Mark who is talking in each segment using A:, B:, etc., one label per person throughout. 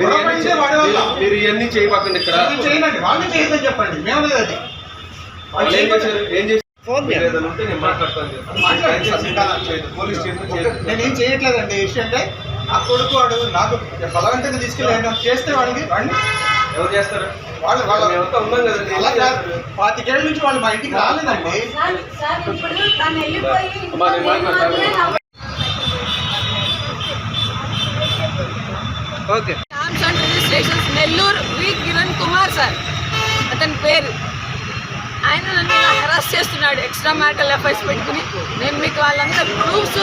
A: మీరు ఇవన్నీ చేయబాకండి ఇక్కడ?
B: చేయనండి వాళ్ళని చేయదని చెప్పండి. మేము లేదు అది.
A: వాళ్ళు ఏం చేశారు? ఏం చేశారు?
C: ఫోన్
A: మీరు ఏదైనా ఉంటే నేను మాట్లాడతాను. Police station.
B: నేనేం చేయట్లేదండి. విషయం అంటే నా కొడుకు వాడు నాకు బలవంతంగా తీసుకెళ్ళి చేస్తే వాడికి వాడిని
A: ఎవరు చేస్తారు?
B: వాళ్ళు వాళ్ళ
A: మేమంతా ఉన్నాం కదండి
B: అలా కాదు. పాతికేళ్ళ నుంచి వాళ్ళు మా ఇంటికి రాలేదండి
D: సార్ సార్ ఇప్పుడు తను వెళ్ళిపోయి
A: అమ్మా, నేను మాట్లాడతాను.
D: ఇంట్లో నేను
C: okay
E: stamps registrations Nellore V Kiran Kumar sir అతని పేరు. ఆయన నన్ను ఇలా హెరాస్ చేస్తున్నాడు ఎక్స్ట్రా మ్యారిటల్ ఎఫైర్స్ పెట్టుకుని. నేను మీకు వాళ్ళంతా ప్రూఫ్స్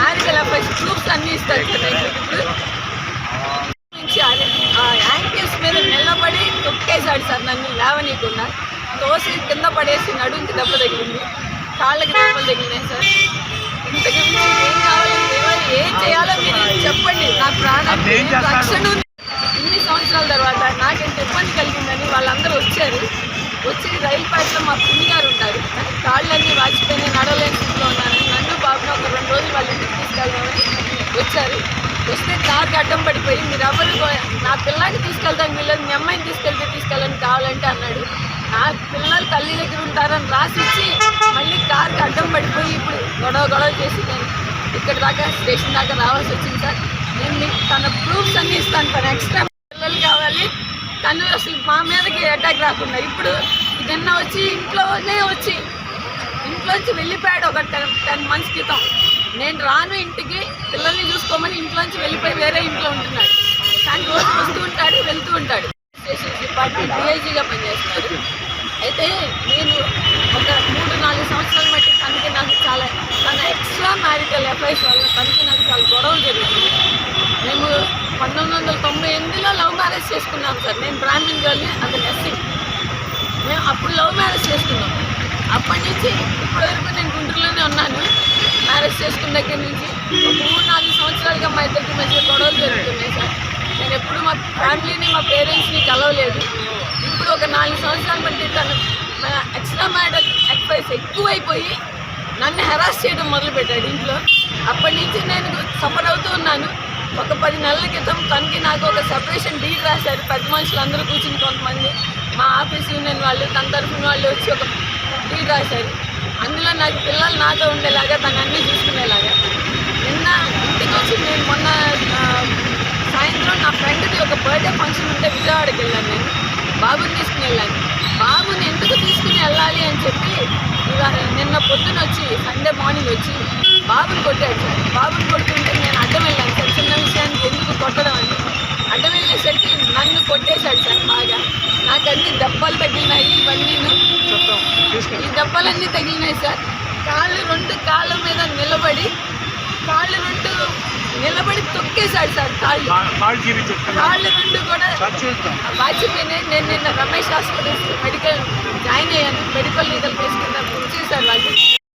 E: మ్యారిటల్ ఎఫైర్స్ ప్రూఫ్స్ అన్నీ ఇస్తాను సార్ నేను ఇప్పుడు. నుంచి యాంకిల్స్ మీద నిలబడి తొక్కేశాడు సార్ నన్ను లేవనీయకుండా. తోసి కింద పడేసి నడుంకి దెబ్బ తగిలింది. కాళ్ళకి దెబ్బలు తగిలినాయి సార్. ఇంతకు ఏం కావాలి ఏం చేయాలో మీరు చెప్పండి. నా ప్రాణానికి రక్షణ వచ్చారు. వచ్చి రైలు పాటలో మా పిన్ని గారు ఉంటారు. నాకు కాళ్ళన్నీ వాచిపోయి నడవలేని స్థితిలో ఉన్నాను నన్ను బాబును ఒక రెండు రోజులు వాళ్ళ ఇంటికి తీసుకెళ్దామని వచ్చారు. వస్తే కార్కి అడ్డం పడిపోయి మీరు ఎవరు నా పిల్లాన్ని తీసుకెళ్తాను వీళ్ళని మీ అమ్మాయిని తీసుకెళ్తే తీసుకెళ్ళని కావాలంటే అన్నాడు. నా పిల్లలు తల్లి దగ్గర ఉంటారని రాసిచ్చి మళ్ళీ కార్కి అడ్డం పడిపోయి ఇప్పుడు గొడవ గొడవ చేసి నేను ఇక్కడ దాకా స్టేషన్ దాకా రావాల్సి వచ్చింది సార్. నేను మీకు తన ప్రూఫ్స్ అన్నీ ఇస్తాను. తన ఎక్స్ట్రా పిల్లలు కావాలి తను అసలు మా మీదకి అటాక్ రాకుండా. ఇప్పుడు నిన్న వచ్చి ఇంట్లోనే వచ్చి ఇంట్లోంచి వెళ్ళిపోయాడు ఒక టెన్ టెన్ మంత్స్ క్రితం. నేను రాను ఇంటికి పిల్లల్ని చూసుకోమని ఇంట్లోంచి వెళ్ళిపోయి వేరే ఇంట్లో ఉంటున్నాడు. కానీ రోజు వస్తూ ఉంటాడు వెళ్తూ ఉంటాడు. స్టేషన్ డిపార్ట్మెంట్ డిఐజీగా పనిచేస్తున్నాడు అయితే నేను ఒక మూడు నాలుగు సంవత్సరాల మట్టి తనకి నాకు చాలా తన ఎక్స్ట్రా మ్యారిటల్ అఫైర్స్ వల్ల తనకి నాకు చాలా గొడవలు జరుగుతుంది మేము పంతొమ్మిది వందల తొంభై ఎనిమిదిలో లవ్ మ్యారేజ్ చేసుకున్నాం సార్. నేను బ్రాహ్మణ్ గారిని అతను ఎస్సీ మేము అప్పుడు లవ్ మ్యారేజ్ చేసుకున్నాం. అప్పటి నుంచి ఇప్పటి వరకు నేను గుంటూరులోనే ఉన్నాను. మ్యారేజ్ చేసుకున్న దగ్గర నుంచి మూడు నాలుగు సంవత్సరాలుగా మా ఇద్దరికి మంచి గొడవలు జరుగుతున్నాయి సార్. నేను ఎప్పుడు మా ఫ్యామిలీని మా పేరెంట్స్ని కలవలేదు. ఇప్పుడు ఒక నాలుగు సంవత్సరాల బట్టి తను ఎక్స్ట్రా మ్యాడల్ ఎక్సైజ్ ఎక్కువైపోయి నన్ను హెరాస్ చేయడం మొదలుపెట్టాడు ఇంట్లో. అప్పటి నుంచి నేను సఫర్ అవుతూ ఉన్నాను. ఒక పది నెలల క్రితం తనకి నాకు ఒక సెపరేషన్ డీట్ రాశారు. పెద్ద మనుషులు అందరూ కూర్చుని కొంతమంది మా ఆఫీస్ యూనియన్ వాళ్ళు తన తరఫున వాళ్ళు వచ్చి ఒక డీట్ రాశారు. అందులో నాకు పిల్లలు నాతో ఉండేలాగా తను అన్నీ చూసుకునేలాగా. నిన్న ఇంటికి వచ్చి నేను మొన్న సాయంత్రం నా ఫ్రెండ్కి ఒక బర్త్డే ఫంక్షన్ ఉంటే విజయవాడకి వెళ్ళాను నేను. బాబుని తీసుకుని వెళ్ళాను. బాబుని ఎందుకు తీసుకుని వెళ్ళాలి అని చెప్పి ఇలా నిన్న పొద్దున వచ్చి సండే మార్నింగ్ వచ్చి బాబుని కొట్టాడు బాబుని కొడుతుంటే నేను అడ్డం వెళ్ళాను సార్ చిన్న విషయానికి ఎందుకు కొట్టడం అని అడ్డం వెళ్ళేసరికి నన్ను కొట్టేశాడు సార్ బాగా నాకు అన్ని దెబ్బలు తగిలినాయి ఇవన్నీను ఈ దెబ్బలన్నీ తగిలినాయి సార్. కాళ్ళు రెండు కాళ్ళ మీద నిలబడి కాళ్ళు రెండు నిలబడి తొక్కేశాడు సార్ కాళ్ళు. కాళ్ళు రెండు కూడా వాచిపోయినాయి. నేను నిన్న రమేష్ హాస్పిటల్స్ మెడికల్ జాయిన్ అయ్యాను. మెడికల్ లీగల్ కేసు కింద బుక్